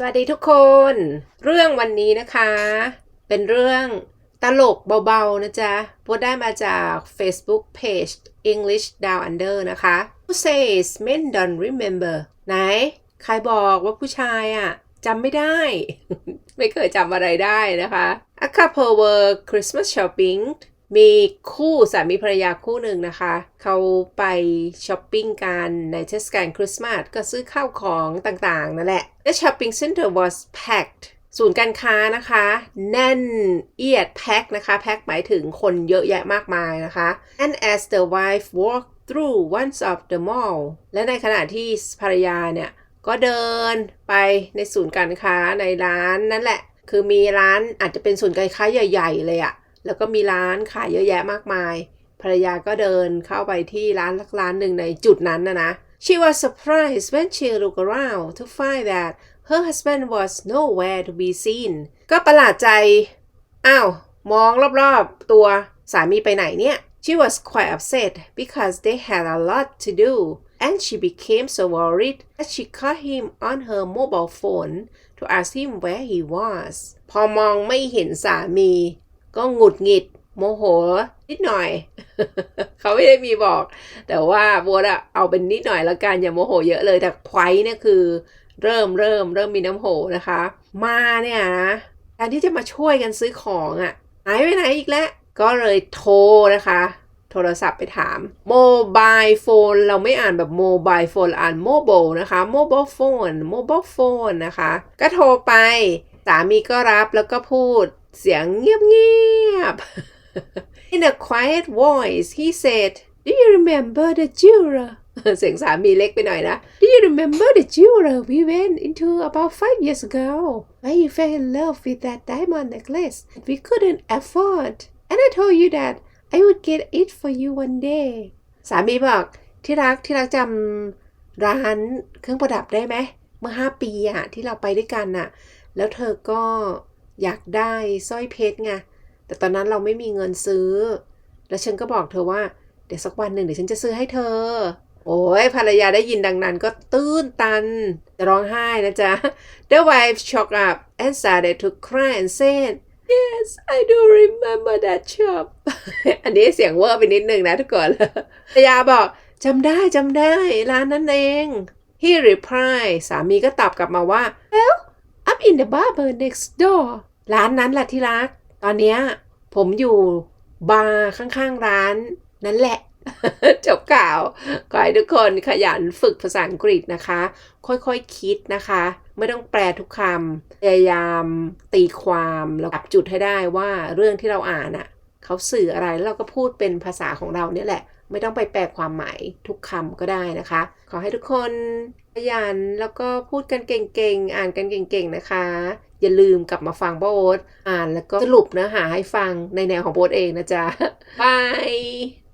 สวัสดีทุกคน เรื่องวันนี้นะคะ เป็นเรื่องตลกเบาๆนะจ๊ะโพสต์ได้มาจาก Facebook page English Down Under นะคะ Who says men don't remember ไหน ใครบอกว่าผู้ชายอะจำไม่ได้ ไม่เคยจำอะไรได้นะคะ A couple were Christmas shopping มีคู่สามีภรรยาคู่หนึ่งนะคะ เขาไปช้อปปิ้งกันในเทศกาลคริสต์มาสก็ซื้อข้าวของต่างๆ นั่นแหละ The shopping center was packed ศูนย์การค้านะคะ แน่นเอียดแพ็คนะคะ แพ็คหมายถึงคนเยอะแยะมากมายนะคะ and as the wife walked through one of the mall และในขณะที่ภรรยาเนี่ย ก็เดินไปในศูนย์การค้าในร้านนั่นแหละ คือมีร้านอาจจะเป็นศูนย์การค้าใหญ่ ๆ เลยอะ แล้วก็มีร้านขายเยอะแยะมากมาย ภรรยาก็เดินเข้าไปที่ร้านสักร้านหนึ่งในจุดนั้นนะนะ She was surprised when she looked around to find that her husband was nowhere to be seen ก็ประหลาดใจ อ้าว มองรอบๆ ตัวสามีไปไหนเนี่ย She was quite upset because they had a lot to do and she became so worried that she called him on her mobile phone to ask him where he was พอมองไม่เห็นสามี ก็หงุดหงิด โมโห นิดหน่อย เขาไม่ได้มีบอก แต่ว่าบัวอะเอาเป็นนิดหน่อยละกันอย่าโมโหเยอะเลยแต่ไว้เนี่ยคือ เริ่มเริ่มเริ่มมีน้ำโหนะคะ มาเนี่ยนะแทนที่จะมาช่วยกันซื้อของอะ่ะหายไปไหนอีกแล้ว ก็เลยโทรนะคะ โทรศัพท์ไปถามโมบายโฟนเราไม่อ่านแบบโมบายโฟนอ่านโมบนะคะโมบ l โฟนโมบ l โฟนนะคะ ก็โทรไปสามีก็รับแล้วก็พูด เสียงเงียบๆ In a quiet voice he said Do you remember the jeweler เสียงสามีเล็กไปหน่อยนะ Do you remember the jeweler we went into about five years ago where you fell in love with that diamond necklace that we couldn't afford and I told you that I would get it for you one day สามีบอกที่รักที่รักจำร้านเครื่องประดับได้ไหม เมื่อ 5 ปีอะที่เราไปด้วยกันน่ะแล้วเธอก็ อยากได้สร้อยเพชรไง แต่ตอนนั้นเราไม่มีเงินซื้อ แล้วฉันก็บอกเธอว่า เดี๋ยวสักวันหนึ่งเดี๋ยวฉันจะซื้อให้เธอ โอ้ยภรรยาได้ยินดังนั้นก็ตื้นตัน จะร้องไห้นะจ๊ะ The wife shocked up and started to cry and said Yes I do remember that shop อันนี้เสียงเวอร์ไปนิดนึงนะทุกคนภรรยาบอกจำได้จำได้ร้านนั้นเอง He replied สามีก็ตอบกลับมาว่า Well I'm in the barber next door ร้านนั้นแหละที่รัก ตอนเนี้ยผมอยู่บาร์ข้างๆร้านนั่นแหละ จบข่าว ขอให้ทุกคนขยันฝึกภาษาอังกฤษนะคะ ค่อยๆคคิดนะคะ ไม่ต้องแปลทุกคำพยายามตีความแล้วจับจุดให้ได้ว่าเรื่องที่เราอ่านอะ่ะเขาสื่ออะไรแล้วเราก็พูดเป็นภาษาของเราเนี่ยแหละ ไม่ต้องไปแปลความหมายทุกคำก็ได้นะคะ ขอให้ทุกคนขยันแล้วก็พูดกันเก่งๆ อ่านกันเก่งๆนะคะ อย่าลืมกลับมาฟังโบสอ่านแล้วก็สรุปเนื้อหาให้ฟังในแนวของโบสเองนะจ๊ะบาย